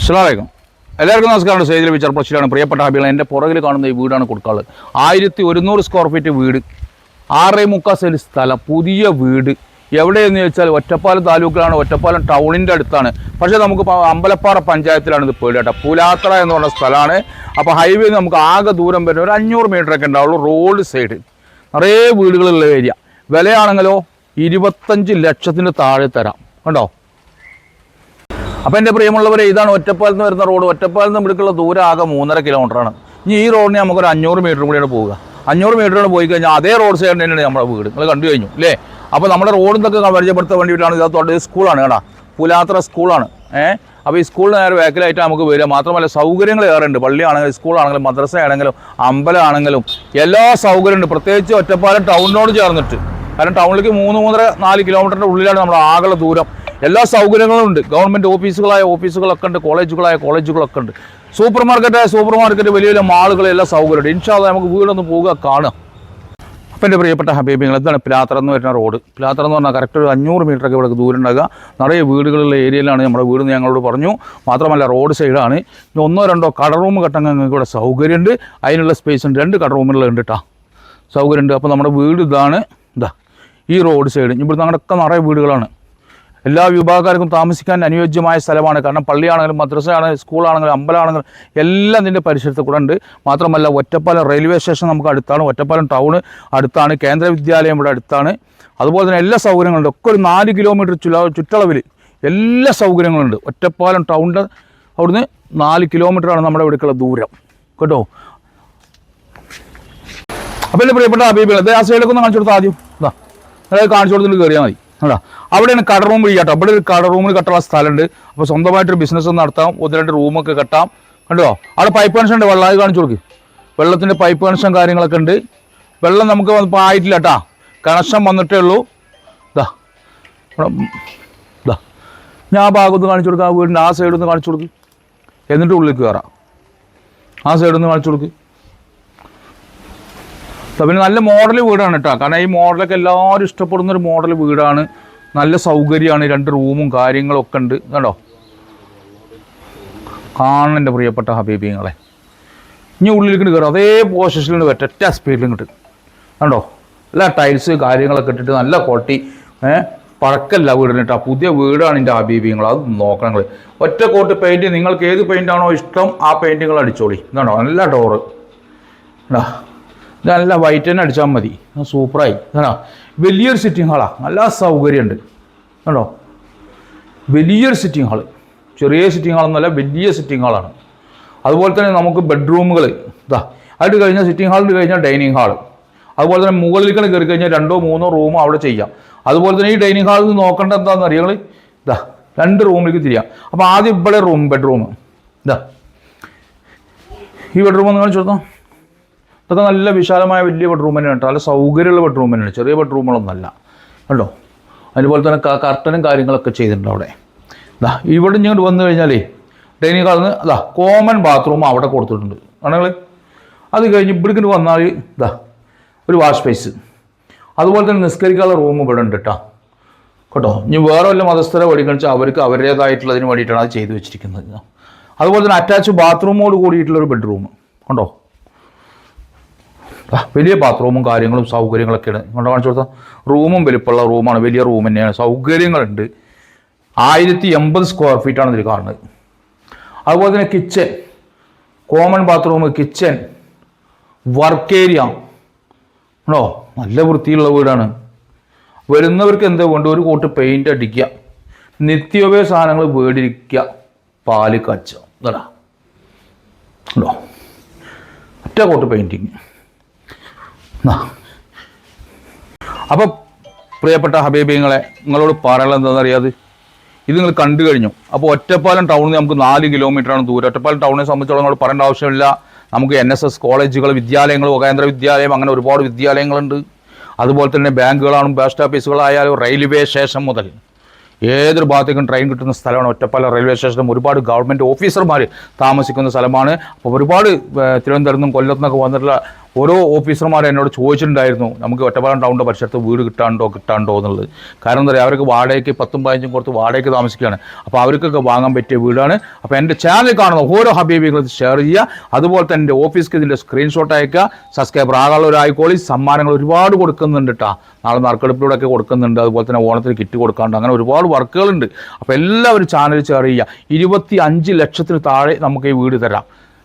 അസ്സലാമലൈക്കും എല്ലാവർക്കും നമസ്കാരം. സേതിൽ വിചാർ പ്രശ്നമാണ് പ്രിയപ്പെട്ട ഹബികൾ എന്റെ പുറകിൽ കാണുന്ന ഈ വീടാണ് കൊടുക്കാൾ. ആയിരത്തി ഒരുന്നൂറ് സ്ക്വയർ ഫീറ്റ് വീട്. ആറേ മുക്കാൽ സെന്റ് സ്ഥലം. പുതിയ വീട്. എവിടെയെന്ന് ചോദിച്ചാൽ ഒറ്റപ്പാലം താലൂക്കിലാണ് ഒറ്റപ്പാലം ടൗണിന്റെ അടുത്താണ്. പക്ഷേ നമുക്ക് അമ്പലപ്പാറ പഞ്ചായത്തിലാണ് ഇത് പേട് കേട്ടോ. പുലാത്ര എന്ന് പറഞ്ഞ സ്ഥലമാണ്. അപ്പോൾ ഹൈവേ നമുക്ക് ആകെ ദൂരം വരുന്ന ഒരു അഞ്ഞൂറ് മീറ്റർ ഒക്കെ ഉണ്ടാവുള്ളൂ റോഡ് സൈഡ് നിറയെ വീടുകളുള്ള ഏരിയ വിലയാണെങ്കിലോ ഇരുപത്തഞ്ച് ലക്ഷത്തിന് താഴെ തരാം. കണ്ടോ? അപ്പം എന്റെ പ്രിയമുള്ളവരെ ഇതാണ് ഒറ്റപ്പാലത്ത് നിന്ന് വരുന്ന റോഡ്. ഒറ്റപ്പാലത്ത് നിന്ന് ഇവിടേക്കുള്ള ദൂരം ആകെ മൂന്നര കിലോമീറ്ററാണ്. ഇനി ഈ റോഡിന് നമുക്കൊരു അഞ്ഞൂറ് മീറ്റർ കൂടിയാണ് പോവുക. അഞ്ഞൂറ് മീറ്ററാണ് പോയി കഴിഞ്ഞാൽ അതേ റോഡ് സൈഡ് തന്നെയാണ് നമ്മുടെ വീട്. നിങ്ങൾ കണ്ടു കഴിഞ്ഞു അല്ലേ? അപ്പോൾ നമ്മുടെ റോഡിന്നൊക്കെ പരിചയപ്പെടുത്താൻ വേണ്ടിയിട്ടാണ് ഇതിനകത്തോട്ട് സ്കൂളാണ് കേട്ടോ. പുലാത്ര സ്കൂളാണ് ഏഹ് അപ്പോൾ ഈ സ്കൂളിന് നേരെ ബാക്കിലായിട്ട് നമുക്ക് വരിക. മാത്രമല്ല സൗകര്യങ്ങൾ ഏറെ ഉണ്ട്. പള്ളിയാണെങ്കിലും സ്കൂളാണെങ്കിലും മദ്രസ ആണെങ്കിലും അമ്പലമാണെങ്കിലും എല്ലാ സൗകര്യം ഉണ്ട്. പ്രത്യേകിച്ച് ഒറ്റപ്പാലം ടൗണിനോട് ചേർന്നിട്ട്. കാരണം ടൗണിലേക്ക് മൂന്ന് മൂന്നര നാല് കിലോമീറ്ററിന്റെ ഉള്ളിലാണ് നമ്മുടെ ആകെ ദൂരം. എല്ലാ സൗകര്യങ്ങളും ഉണ്ട്. ഗവൺമെന്റ് ഓഫീസുകളായ ഓഫീസുകളൊക്കെ ഉണ്ട് കോളേജുകളായ കോളേജുകളൊക്കെ ഉണ്ട്. സൂപ്പർ മാർക്കറ്റായ സൂപ്പർ മാർക്കറ്റ് വലിയ വലിയ മാളുകൾ എല്ലാ സൗകര്യമുണ്ട്. ഇൻഷാല്ല നമുക്ക് വീടൊന്ന് പോവുക കാണുക അപ്പം എന്റെ പ്രിയപ്പെട്ട ഹബീബിങ്ങൾ ഇതാണ് പിലാത്ര എന്ന് വരുന്ന റോഡ്. പിലാത്ര എന്ന് പറഞ്ഞാൽ കറക്റ്റ് ഒരു അഞ്ഞൂറ് മീറ്റർ ഒക്കെ ഇവിടെ ദൂരം ഉണ്ടാകുക. നിറയെ വീടുകളുള്ള ഏരിയയിലാണ് നമ്മുടെ വീട് ഞങ്ങളോട് പറഞ്ഞു. മാത്രമല്ല റോഡ് സൈഡാണ് ഇനി ഒന്നോ രണ്ടോ കട റൂം കെട്ടാൻ ഇവിടെ സൗകര്യമുണ്ട്. അതിനുള്ള സ്പേസ് ഉണ്ട്. രണ്ട് കട റൂമുകളുണ്ട് കേട്ടോ സൗകര്യമുണ്ട്. അപ്പോൾ നമ്മുടെ വീട് ഇതാണ്. ഇതാ ഈ റോഡ് സൈഡ് ഇവിടുന്ന് അങ്ങനെയൊക്കെ നിറയെ വീടുകളാണ്. എല്ലാ വിഭാഗക്കാർക്കും താമസിക്കാൻ അനുയോജ്യമായ സ്ഥലമാണ്. കാരണം പള്ളിയാണെങ്കിലും മദ്രസയാണെങ്കിലും സ്കൂളാണെങ്കിലും അമ്പലമാണെങ്കിലും എല്ലാം ഇതിന്റെ പരിസരത്ത് കൂടെ ഉണ്ട് മാത്രമല്ല ഒറ്റപ്പാലം റെയിൽവേ സ്റ്റേഷൻ നമുക്ക് അടുത്താണ്. ഒറ്റപ്പാലം ടൗൺ അടുത്താണ്. കേന്ദ്ര വിദ്യാലയം ഇവിടെ അടുത്താണ്. അതുപോലെ തന്നെ എല്ലാ സൗകര്യങ്ങളുണ്ട്. ഒക്കെ ഒരു നാല് കിലോമീറ്റർ ചുല ചുറ്റളവിൽ എല്ലാ സൗകര്യങ്ങളുണ്ട്. ഒറ്റപ്പാലം ടൗണിന്റെ അവിടുന്ന് നാല് കിലോമീറ്ററാണ് നമ്മുടെ ഇവിടേക്കുള്ള ദൂരം. കേട്ടോ? അപ്പോൾ എന്റെ പ്രിയപ്പെട്ട അബീബികൾ ആ സൈഡിലൊക്കെ ഒന്ന് കാണിച്ചു കൊടുത്താൽ ആദ്യം. ഇതാ അതായത് കാണിച്ചു കൊടുത്തിട്ട് കയറിയാൽ മതി. കേട്ടോ അവിടെയാണ് കട റൂം ചെയ്യാട്ടോ അവിടെ ഒരു കട റൂമിൽ കെട്ടാനുള്ള സ്ഥലമുണ്ട്. അപ്പോൾ സ്വന്തമായിട്ടൊരു ബിസിനസ് നടത്താം. ഒന്ന് രണ്ട് റൂമൊക്കെ കെട്ടാം. കണ്ടോ? അവിടെ പൈപ്പ് കണക്ഷൻ ഉണ്ട്. വെള്ളം കാണിച്ചു കൊടുക്ക്. വെള്ളത്തിന്റെ പൈപ്പ് കണക്ഷൻ കാര്യങ്ങളൊക്കെ ഉണ്ട്. വെള്ളം നമുക്ക് ഇപ്പോൾ ആയിട്ടില്ല കേട്ടാ. കണക്ഷൻ വന്നിട്ടേ ഉള്ളൂ. ഇതാ ഇതാ ഞാൻ ആ ഭാഗത്ത് കാണിച്ചു കൊടുക്കാം. ആ വീടിന്റെ ആ സൈഡിൽ നിന്ന് കാണിച്ചു കൊടുക്ക്. എന്നിട്ട് ഉള്ളിൽ കയറാം. ആ സൈഡിൽ നിന്ന് കാണിച്ചു കൊടുക്ക്. പിന്നെ നല്ല മോഡൽ വീടാണ് കേട്ടോ കാരണം ഈ മോഡലൊക്കെ എല്ലാവരും ഇഷ്ടപ്പെടുന്ന ഒരു മോഡൽ വീടാണ്. നല്ല സൗകര്യമാണ്. രണ്ട് റൂമും കാര്യങ്ങളും ഒക്കെ ഉണ്ട്. കേട്ടോ കാണണം എന്റെ പ്രിയപ്പെട്ട ഹബീബിങ്ങളെ. ഇനി ഉള്ളിലേക്ക് കയറും അതേ പൊസിഷനിൽ ഒറ്റ സ്പീഡിലും കിട്ടും കണ്ടോ? എല്ലാ ടൈൽസ് കാര്യങ്ങളൊക്കെ ഇട്ടിട്ട് നല്ല ക്വാളിറ്റി ഏഹ് പഴക്കല്ല വീടിന് കേട്ടോ പുതിയ വീടാണ് എന്റെ ഹബീബിങ്ങൾ അത് നോക്കണം നിങ്ങൾ ഒറ്റ കോട്ട് പെയിന്റ് നിങ്ങൾക്ക് ഏത് പെയിന്റാണോ ഇഷ്ടം ആ പെയിന്റുകൾ അടിച്ചോളി. ഇതാണോ നല്ല ഡോറ് ഇത് നല്ല വൈറ്റ് തന്നെ അടിച്ചാൽ മതി. സൂപ്പറായി കണ്ടോ വലിയൊരു സിറ്റിംഗ് ഹാളാണ് നല്ല സൗകര്യമുണ്ട്. കണ്ടോ? വലിയൊരു സിറ്റിംഗ് ഹാൾ ചെറിയ സിറ്റിംഗ് ഹാളൊന്നുമല്ല വലിയ സിറ്റിംഗ് ഹാളാണ് അതുപോലെ തന്നെ നമുക്ക് ബെഡ്റൂമുകൾ ഇതാ അത് കഴിഞ്ഞാൽ സിറ്റിംഗ് ഹാളിൽ കഴിഞ്ഞാൽ ഡൈനിങ് ഹാൾ അതുപോലെ തന്നെ മുകളിലേക്ക് കയറി കഴിഞ്ഞാൽ രണ്ടോ മൂന്നോ റൂമോ അവിടെ ചെയ്യാം. അതുപോലെ തന്നെ ഈ ഡൈനിങ് ഹാളിൽ നിന്ന് നോക്കേണ്ട എന്താണെന്ന് അറിയാം ഇതാ രണ്ട് റൂമിലേക്ക് തിരിയാം. അപ്പോൾ ആദ്യം ഇവിടെ റൂം ബെഡ്റൂം ഇതാ ഈ ബെഡ്റൂം ഒന്ന് കാണിച്ചു കൊടുത്തോ. ഇതൊക്കെ നല്ല വിശാലമായ വലിയ ബെഡ്റൂം തന്നെയാണ് കേട്ടോ. നല്ല സൗകര്യമുള്ള ബെഡ്റൂം തന്നെയാണ്. ചെറിയ ബെഡ്റൂമുകളൊന്നുമല്ല കണ്ടോ? അതുപോലെ തന്നെ കർട്ടനും കാര്യങ്ങളൊക്കെ ചെയ്തിട്ടുണ്ട് അവിടെ. ഇതാ ഇവിടെ ഇങ്ങോട്ട് വന്നു കഴിഞ്ഞാലേ ഡൈനിങ് ഹാളിൽ അതാ കോമൺ ബാത്റൂം അവിടെ കൊടുത്തിട്ടുണ്ട്. ആണെങ്കിൽ അത് കഴിഞ്ഞ് ഇവിടേക്ക് വന്നാൽ ഇതാ ഒരു വാഷ് സ്പേസ് അതുപോലെ തന്നെ നിസ്കരിക്കാനുള്ള റൂം ഇവിടെ ഉണ്ട് കേട്ടോ. കേട്ടോ? ഇനി വേറെ വല്ല മതസ്ഥരെ പഠിക്കണിച്ചാൽ അവർക്ക് അവരുടേതായിട്ടുള്ളതിന് വേണ്ടിയിട്ടാണ് അത് ചെയ്തു വെച്ചിരിക്കുന്നത്. അതുപോലെ തന്നെ അറ്റാച്ച് ബാത്റൂമോട് കൂടിയിട്ടുള്ളൊരു ബെഡ്റൂം കണ്ടോ? വലിയ ബാത്റൂമും കാര്യങ്ങളും സൗകര്യങ്ങളൊക്കെയാണ്. നിങ്ങളുടെ കാണിച്ചു കൊടുത്താൽ റൂമും വലിപ്പമുള്ള റൂമാണ്. വലിയ റൂം തന്നെയാണ്. സൗകര്യങ്ങളുണ്ട്. ആയിരത്തി എൺപത് സ്ക്വയർ ഫീറ്റാണ് ഇതിൽ കാണുന്നത്. അതുപോലെ തന്നെ kitchen common bathroom kitchen work area ആണോ നല്ല വൃത്തിയുള്ള വീടാണ്. വരുന്നവർക്ക് എന്താ വേണ്ട ഒരു കോട്ട് പെയിന്റ് അടിക്കുക. നിത്യോപയോഗ സാധനങ്ങൾ വീടിരിക്കുക. പാൽ കച്ച ഇതാ. ഉണ്ടോ? ഒറ്റ കോട്ട് പെയിന്റിങ് അപ്പം പ്രിയപ്പെട്ട ഹബീബിങ്ങളെ നിങ്ങളോട് പറയാനുള്ളത് എന്താണെന്ന് അറിയാതെ? ഇത് നിങ്ങൾ കണ്ടു കഴിഞ്ഞു. അപ്പോൾ ഒറ്റപ്പാലം ടൗണിൽ നമുക്ക് നാല് കിലോമീറ്ററാണ് ദൂരം. ഒറ്റപ്പാലം ടൗണിനെ സംബന്ധിച്ചോളം നമ്മൾ പറയേണ്ട ആവശ്യമില്ല. നമുക്ക് എൻ എസ് എസ് കോളേജുകൾ വിദ്യാലയങ്ങൾ കേന്ദ്ര വിദ്യാലയം അങ്ങനെ ഒരുപാട് വിദ്യാലയങ്ങളുണ്ട്. അതുപോലെ തന്നെ ബാങ്കുകളാണ് പോസ്റ്റ് ഓഫീസുകളായാലും റെയിൽവേ സ്റ്റേഷൻ മുതൽ ഏതൊരു ഭാഗത്തേക്കും ട്രെയിൻ കിട്ടുന്ന സ്ഥലമാണ് ഒറ്റപ്പാലം റെയിൽവേ സ്റ്റേഷനും ഒരുപാട് ഗവൺമെന്റ് ഓഫീസർമാർ താമസിക്കുന്ന സ്ഥലമാണ്. അപ്പോൾ ഒരുപാട് തിരുവനന്തപുരത്തും കൊല്ലത്തുനിന്നൊക്കെ വന്നിട്ടുള്ള ഓരോ ഓഫീസർമാർ എന്നോട് ചോദിച്ചിട്ടുണ്ടായിരുന്നു നമുക്ക് ഒറ്റപ്പാലം ടൗണിന്റെ പരിസരത്ത് വീട് കിട്ടാണ്ടോ കിട്ടാണ്ടോ എന്നുള്ളത്? കാരണം എന്താ പറയുക അവർക്ക് വാടകയ്ക്ക് പത്തും പതിനഞ്ചും കൊടുത്ത് വാടകയ്ക്ക് താമസിക്കുകയാണ്. അപ്പോൾ അവർക്കൊക്കെ വാങ്ങാൻ പറ്റിയ വീടാണ്. അപ്പോൾ എന്റെ ചാനൽ കാണുന്ന ഓരോ ഹബീബികളും ഷെയർ ചെയ്യുക. അതുപോലെ തന്നെ എന്റെ ഓഫീസ്ക്ക് ഇതിന്റെ സ്ക്രീൻഷോട്ട് അയക്കുക. സബ്സ്ക്രൈബർ ആകാനുള്ളവരായിക്കോളി സമ്മാനങ്ങൾ ഒരുപാട് കൊടുക്കുന്നുണ്ട് കേട്ടോ നാളെ നറുക്കെടുപ്പിലൂടെ ഒക്കെ കൊടുക്കുന്നുണ്ട്. അതുപോലെ തന്നെ ഓണത്തിന് കിറ്റ് കൊടുക്കാണ്ട്. അങ്ങനെ ഒരുപാട് വർക്കുകളുണ്ട്. അപ്പോൾ എല്ലാവരും ചാനൽ ഷെയർ ചെയ്യുക. ഇരുപത്തി അഞ്ച് ലക്ഷത്തിന് താഴെ നമുക്ക് ഈ വീട് തരാം.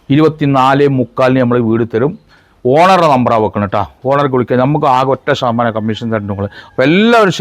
ഇരുപത്തിനാല് മുക്കാലിന് നമ്മൾ വീട് തരും. ഓണറുടെ നമ്പറാണ് വെക്കണം കേട്ടോ ഓണർക്ക് വിളിക്കുക നമുക്ക് ആകെ ഒറ്റ ശതമാനം കമ്മീഷൻ തരുന്നുള്ളൂ അപ്പോൾ എല്ലാവരും